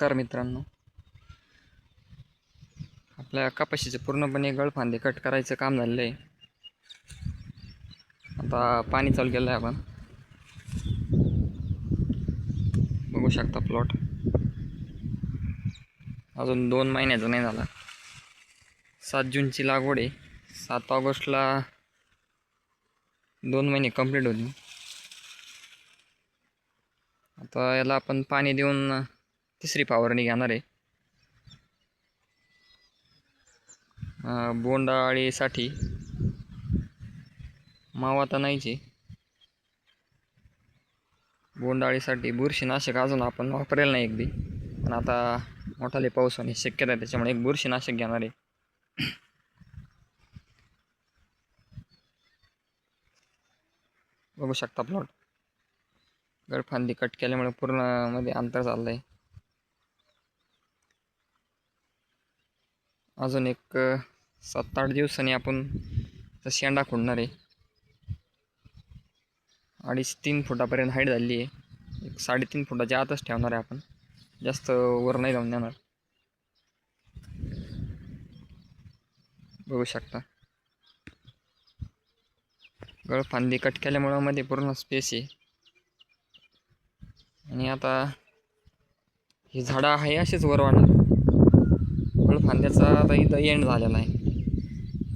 नमस्कार मित्रांनो. आपल्या कपाशीचे पूर्णपणे गळफांदे कट करायचं काम झालेलं आहे. आता पाणी चालू केलं आहे आपण. बघू शकता प्लॉट अजून दोन महिन्याचा नाही झाला. सात जूनची लागवड आहे. सात ऑगस्टला दोन महिने कंप्लीट होतील. आता याला आपण पाणी देऊन तिसरी फवारणी घेणार आहे. बोंडाळीसाठी मावा तर नाहीचे. बोंडाळीसाठी बोंडअळीसाठी बुरशीनाशक अजून आपण वापरेल नाही एकदी. पण आता मोठाले पाऊस होणे शक्यता आहे त्याच्यामुळे एक बुरशीनाशक घेणार आहे. बघू शकता प्लॉट गडफांदी कट केल्यामुळे पूर्णमध्ये अंतर चाललं आहे अजून एक सात आठ दिवसांनी आपण शेंडा खोडणार आहे. अडीच तीन फुटापर्यंत हाईट झाली आहे. एक साडेतीन फुटाच्या आतच ठेवणार आहे आपण. जास्त वर नाही जाऊन देणार. बघू शकता. गळफांदी कट केल्यामुळं मध्ये पूर्ण स्पेस आहे. आणि आता ही झाडं आहे असेच वर वाढणार. फळफांद्याचा आता इथं एंड झालेला आहे.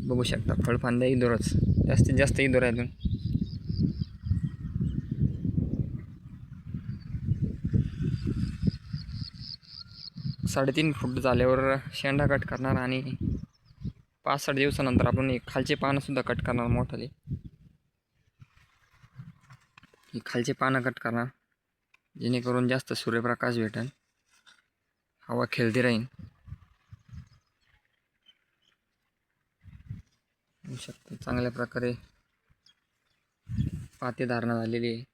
बघू शकता फळफांद्या इदोरच. जास्तीत जास्त इदोर आहे अजून. साडेतीन फूट झाल्यावर शेंडा कट करणार आणि पाच साठ दिवसानंतर आपण एक खालचे पानंसुद्धा कट करणार मोठाले. ही खालचे पानं कट करणार जेणेकरून जास्त सूर्यप्रकाश भेटेल. हवा खेळती राहील. शकतो. चांगल्या प्रकारे पाते धारणा झालेली आहे.